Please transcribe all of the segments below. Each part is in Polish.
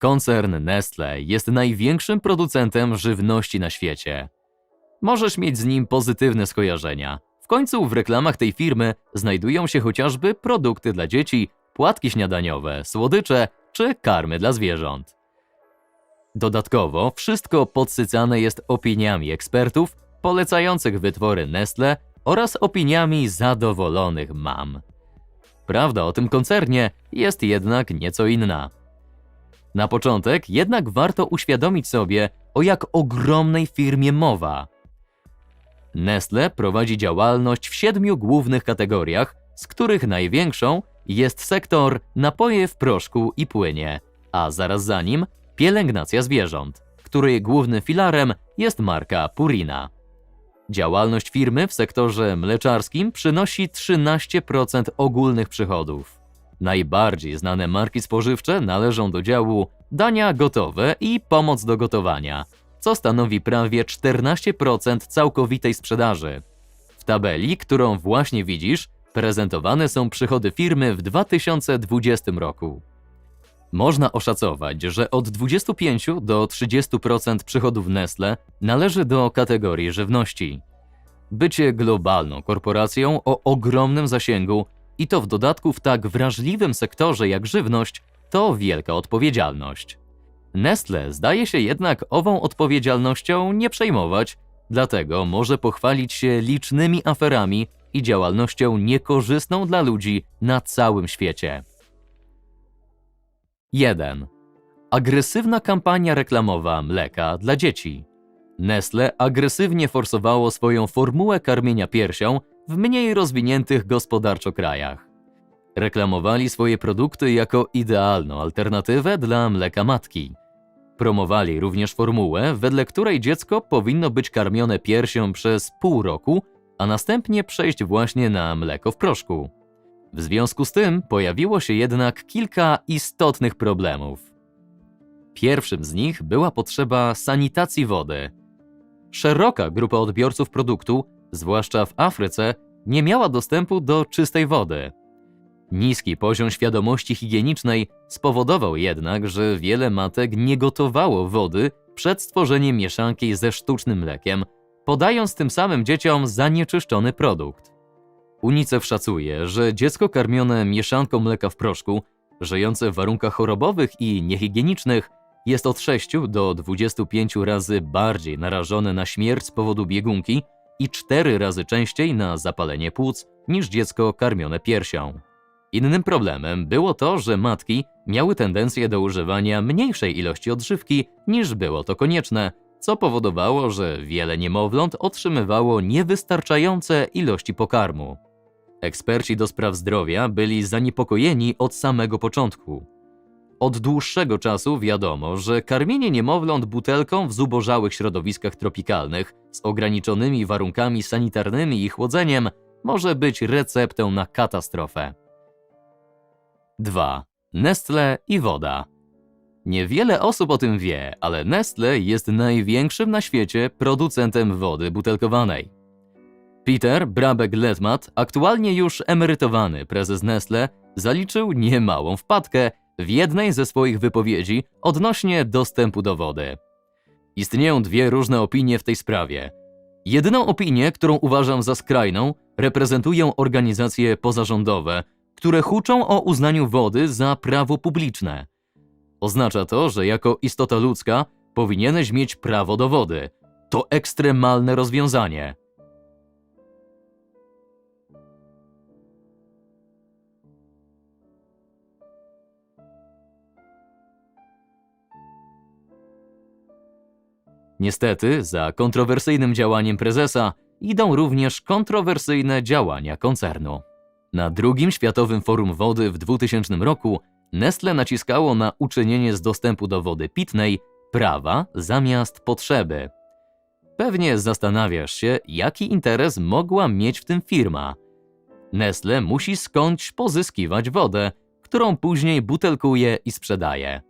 Koncern Nestle jest największym producentem żywności na świecie. Możesz mieć z nim pozytywne skojarzenia. W końcu w reklamach tej firmy znajdują się chociażby produkty dla dzieci, płatki śniadaniowe, słodycze czy karmy dla zwierząt. Dodatkowo wszystko podsycane jest opiniami ekspertów polecających wytwory Nestle oraz opiniami zadowolonych mam. Prawda o tym koncernie jest jednak nieco inna. Na początek jednak warto uświadomić sobie, o jak ogromnej firmie mowa. Nestle prowadzi działalność w siedmiu głównych kategoriach, z których największą jest sektor napoje w proszku i płynie, a zaraz za nim pielęgnacja zwierząt, której głównym filarem jest marka Purina. Działalność firmy w sektorze mleczarskim przynosi 13% ogólnych przychodów. Najbardziej znane marki spożywcze należą do działu dania gotowe i pomoc do gotowania, co stanowi prawie 14% całkowitej sprzedaży. W tabeli, którą właśnie widzisz, prezentowane są przychody firmy w 2020 roku. Można oszacować, że od 25 do 30% przychodów Nestle należy do kategorii żywności. Bycie globalną korporacją o ogromnym zasięgu i to w dodatku w tak wrażliwym sektorze jak żywność, to wielka odpowiedzialność. Nestle zdaje się jednak ową odpowiedzialnością nie przejmować, dlatego może pochwalić się licznymi aferami i działalnością niekorzystną dla ludzi na całym świecie. 1. Agresywna kampania reklamowa mleka dla dzieci. Nestle agresywnie forsowało swoją formułę karmienia piersią w mniej rozwiniętych gospodarczo krajach. Reklamowali swoje produkty jako idealną alternatywę dla mleka matki. Promowali również formułę, wedle której dziecko powinno być karmione piersią przez pół roku, a następnie przejść właśnie na mleko w proszku. W związku z tym pojawiło się jednak kilka istotnych problemów. Pierwszym z nich była potrzeba sanitacji wody. Szeroka grupa odbiorców produktu, zwłaszcza w Afryce, nie miała dostępu do czystej wody. Niski poziom świadomości higienicznej spowodował jednak, że wiele matek nie gotowało wody przed stworzeniem mieszanki ze sztucznym mlekiem, podając tym samym dzieciom zanieczyszczony produkt. UNICEF szacuje, że dziecko karmione mieszanką mleka w proszku, żyjące w warunkach chorobowych i niehigienicznych, jest od 6 do 25 razy bardziej narażone na śmierć z powodu biegunki i 4 razy częściej na zapalenie płuc niż dziecko karmione piersią. Innym problemem było to, że matki miały tendencję do używania mniejszej ilości odżywki niż było to konieczne, co powodowało, że wiele niemowląt otrzymywało niewystarczające ilości pokarmu. Eksperci do spraw zdrowia byli zaniepokojeni od samego początku. Od dłuższego czasu wiadomo, że karmienie niemowląt butelką w zubożałych środowiskach tropikalnych z ograniczonymi warunkami sanitarnymi i chłodzeniem może być receptą na katastrofę. 2. Nestle i woda. Niewiele osób o tym wie, ale Nestle jest największym na świecie producentem wody butelkowanej. Peter Brabeck-Letmat, aktualnie już emerytowany prezes Nestle, zaliczył niemałą wpadkę w jednej ze swoich wypowiedzi odnośnie dostępu do wody. Istnieją dwie różne opinie w tej sprawie. Jedyną opinię, którą uważam za skrajną, reprezentują organizacje pozarządowe, które huczą o uznaniu wody za prawo publiczne. Oznacza to, że jako istota ludzka powinieneś mieć prawo do wody. To ekstremalne rozwiązanie. Niestety, za kontrowersyjnym działaniem prezesa idą również kontrowersyjne działania koncernu. Na drugim Światowym Forum Wody w 2000 roku Nestle naciskało na uczynienie z dostępu do wody pitnej prawa zamiast potrzeby. Pewnie zastanawiasz się, jaki interes mogła mieć w tym firma. Nestle musi skądś pozyskiwać wodę, którą później butelkuje i sprzedaje.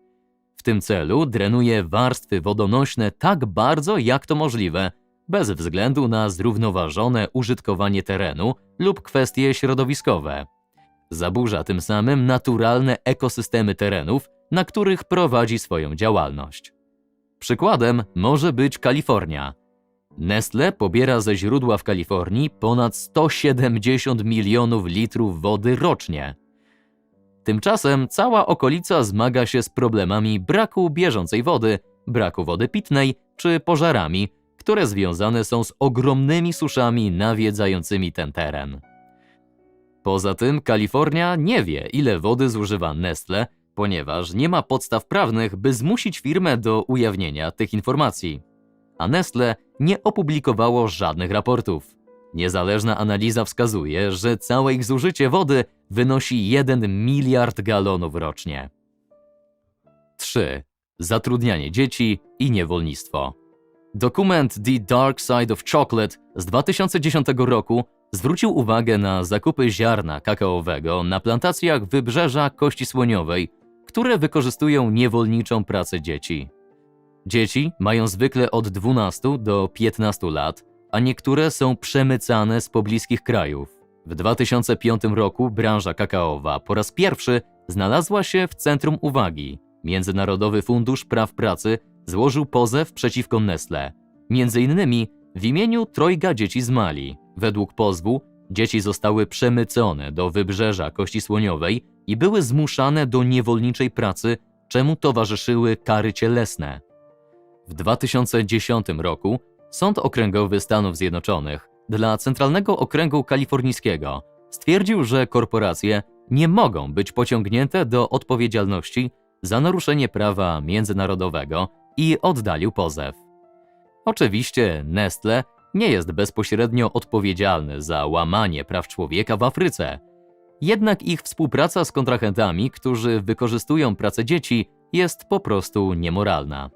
W tym celu drenuje warstwy wodonośne tak bardzo, jak to możliwe, bez względu na zrównoważone użytkowanie terenu lub kwestie środowiskowe. Zaburza tym samym naturalne ekosystemy terenów, na których prowadzi swoją działalność. Przykładem może być Kalifornia. Nestle pobiera ze źródła w Kalifornii ponad 170 milionów litrów wody rocznie. Tymczasem cała okolica zmaga się z problemami braku bieżącej wody, braku wody pitnej czy pożarami, które związane są z ogromnymi suszami nawiedzającymi ten teren. Poza tym Kalifornia nie wie, ile wody zużywa Nestle, ponieważ nie ma podstaw prawnych, by zmusić firmę do ujawnienia tych informacji. A Nestle nie opublikowało żadnych raportów. Niezależna analiza wskazuje, że całe ich zużycie wody wynosi 1 miliard galonów rocznie. 3. Zatrudnianie dzieci i niewolnictwo. Dokument The Dark Side of Chocolate z 2010 roku zwrócił uwagę na zakupy ziarna kakaowego na plantacjach wybrzeża Kości Słoniowej, które wykorzystują niewolniczą pracę dzieci. Dzieci mają zwykle od 12 do 15 lat, a niektóre są przemycane z pobliskich krajów. W 2005 roku branża kakaowa po raz pierwszy znalazła się w centrum uwagi. Międzynarodowy Fundusz Praw Pracy złożył pozew przeciwko Nestle, między innymi w imieniu trojga dzieci z Mali. Według pozwu dzieci zostały przemycone do wybrzeża Kości Słoniowej i były zmuszane do niewolniczej pracy, czemu towarzyszyły kary cielesne. W 2010 roku Sąd Okręgowy Stanów Zjednoczonych dla Centralnego Okręgu Kalifornijskiego stwierdził, że korporacje nie mogą być pociągnięte do odpowiedzialności za naruszenie prawa międzynarodowego i oddalił pozew. Oczywiście Nestle nie jest bezpośrednio odpowiedzialny za łamanie praw człowieka w Afryce. Jednak ich współpraca z kontrahentami, którzy wykorzystują pracę dzieci, jest po prostu niemoralna.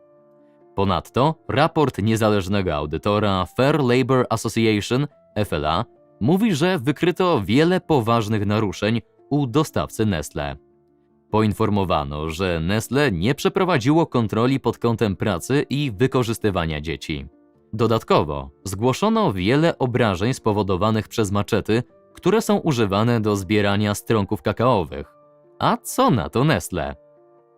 Ponadto raport niezależnego audytora Fair Labor Association FLA mówi, że wykryto wiele poważnych naruszeń u dostawcy Nestle. Poinformowano, że Nestle nie przeprowadziło kontroli pod kątem pracy i wykorzystywania dzieci. Dodatkowo zgłoszono wiele obrażeń spowodowanych przez maczety, które są używane do zbierania stronków kakaowych. A co na to Nestle?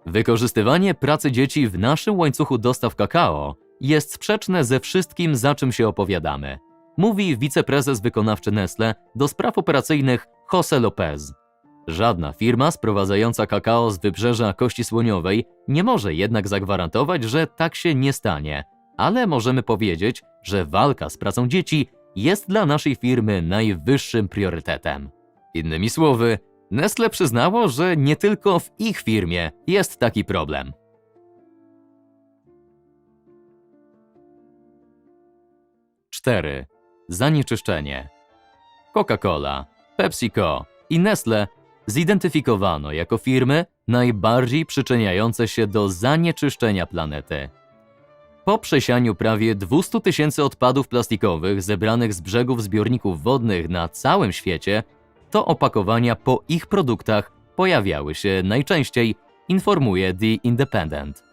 Wykorzystywanie pracy dzieci w naszym łańcuchu dostaw kakao jest sprzeczne ze wszystkim, za czym się opowiadamy, mówi wiceprezes wykonawczy Nestle do spraw operacyjnych Jose Lopez. Żadna firma sprowadzająca kakao z wybrzeża Kości Słoniowej nie może jednak zagwarantować, że tak się nie stanie, ale możemy powiedzieć, że walka z pracą dzieci jest dla naszej firmy najwyższym priorytetem. Innymi słowy, Nestle przyznało, że nie tylko w ich firmie jest taki problem. Cztery. Zanieczyszczenie. Coca-Cola, PepsiCo i Nestle zidentyfikowano jako firmy najbardziej przyczyniające się do zanieczyszczenia planety. Po przesianiu prawie 200 tysięcy odpadów plastikowych zebranych z brzegów zbiorników wodnych na całym świecie, to opakowania po ich produktach pojawiały się najczęściej, informuje The Independent.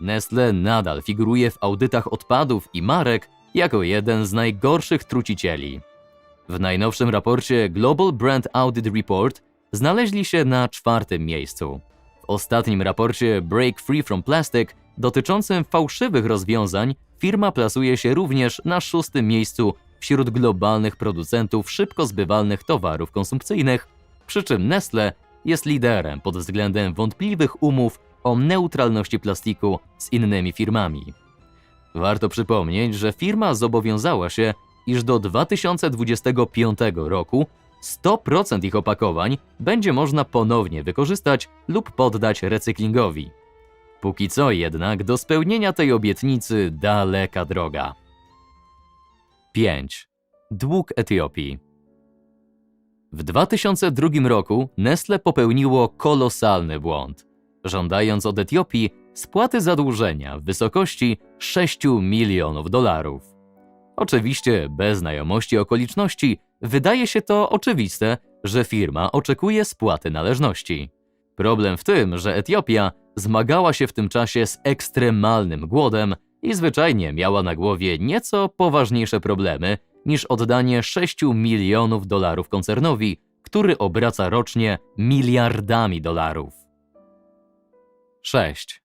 Nestle nadal figuruje w audytach odpadów i marek jako jeden z najgorszych trucicieli. W najnowszym raporcie Global Brand Audit Report znaleźli się na czwartym miejscu. W ostatnim raporcie Break Free from Plastic dotyczącym fałszywych rozwiązań firma plasuje się również na szóstym miejscu wśród globalnych producentów szybko zbywalnych towarów konsumpcyjnych, przy czym Nestle jest liderem pod względem wątpliwych umów o neutralności plastiku z innymi firmami. Warto przypomnieć, że firma zobowiązała się, iż do 2025 roku 100% ich opakowań będzie można ponownie wykorzystać lub poddać recyklingowi. Póki co jednak do spełnienia tej obietnicy daleka droga. 5. Dług Etiopii. W 2002 roku Nestle popełniło kolosalny błąd, żądając od Etiopii spłaty zadłużenia w wysokości 6 milionów dolarów. Oczywiście bez znajomości okoliczności wydaje się to oczywiste, że firma oczekuje spłaty należności. Problem w tym, że Etiopia zmagała się w tym czasie z ekstremalnym głodem i zwyczajnie miała na głowie nieco poważniejsze problemy niż oddanie 6 milionów dolarów koncernowi, który obraca rocznie miliardami dolarów. 6.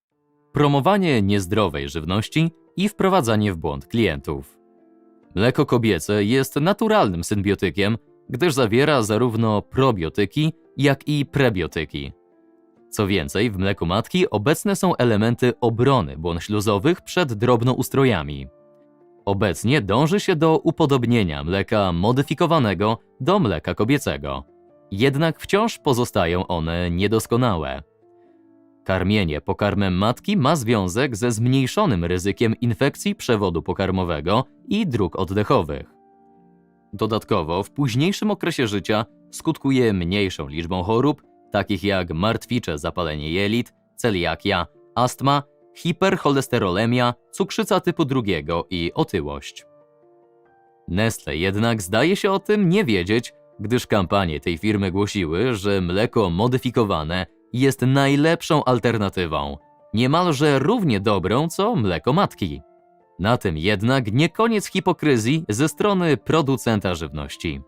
Promowanie niezdrowej żywności i wprowadzanie w błąd klientów. Mleko kobiece jest naturalnym symbiotykiem, gdyż zawiera zarówno probiotyki, jak i prebiotyki. Co więcej, w mleku matki obecne są elementy obrony błon śluzowych przed drobnoustrojami. Obecnie dąży się do upodobnienia mleka modyfikowanego do mleka kobiecego. Jednak wciąż pozostają one niedoskonałe. Karmienie pokarmem matki ma związek ze zmniejszonym ryzykiem infekcji przewodu pokarmowego i dróg oddechowych. Dodatkowo w późniejszym okresie życia skutkuje mniejszą liczbą chorób, takich jak martwicze zapalenie jelit, celiakia, astma, hipercholesterolemia, cukrzyca typu drugiego i otyłość. Nestle jednak zdaje się o tym nie wiedzieć, gdyż kampanie tej firmy głosiły, że mleko modyfikowane jest najlepszą alternatywą, niemalże równie dobrą co mleko matki. Na tym jednak nie koniec hipokryzji ze strony producenta żywności.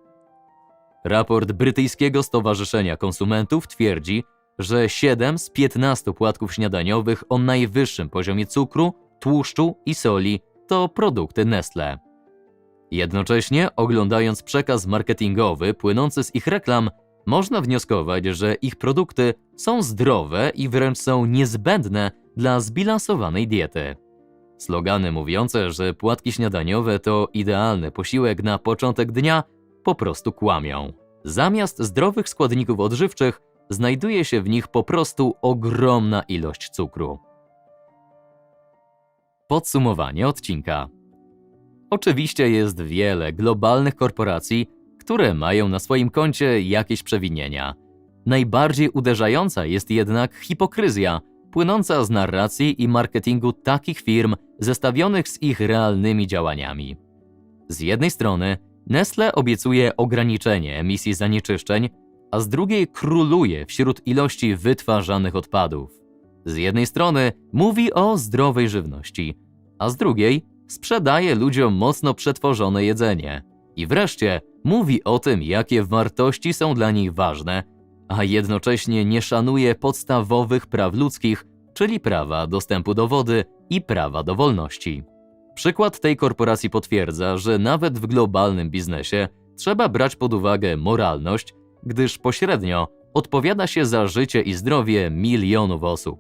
Raport brytyjskiego Stowarzyszenia Konsumentów twierdzi, że 7 z 15 płatków śniadaniowych o najwyższym poziomie cukru, tłuszczu i soli to produkty Nestle. Jednocześnie, oglądając przekaz marketingowy płynący z ich reklam, można wnioskować, że ich produkty są zdrowe i wręcz są niezbędne dla zbilansowanej diety. Slogany mówiące, że płatki śniadaniowe to idealny posiłek na początek dnia, po prostu kłamią. Zamiast zdrowych składników odżywczych, znajduje się w nich po prostu ogromna ilość cukru. Podsumowanie odcinka. Oczywiście jest wiele globalnych korporacji, które mają na swoim koncie jakieś przewinienia. Najbardziej uderzająca jest jednak hipokryzja, płynąca z narracji i marketingu takich firm zestawionych z ich realnymi działaniami. Z jednej strony Nestle obiecuje ograniczenie emisji zanieczyszczeń, a z drugiej króluje wśród ilości wytwarzanych odpadów. Z jednej strony mówi o zdrowej żywności, a z drugiej sprzedaje ludziom mocno przetworzone jedzenie. I wreszcie mówi o tym, jakie wartości są dla nich ważne, a jednocześnie nie szanuje podstawowych praw ludzkich, czyli prawa dostępu do wody i prawa do wolności. Przykład tej korporacji potwierdza, że nawet w globalnym biznesie trzeba brać pod uwagę moralność, gdyż pośrednio odpowiada się za życie i zdrowie milionów osób.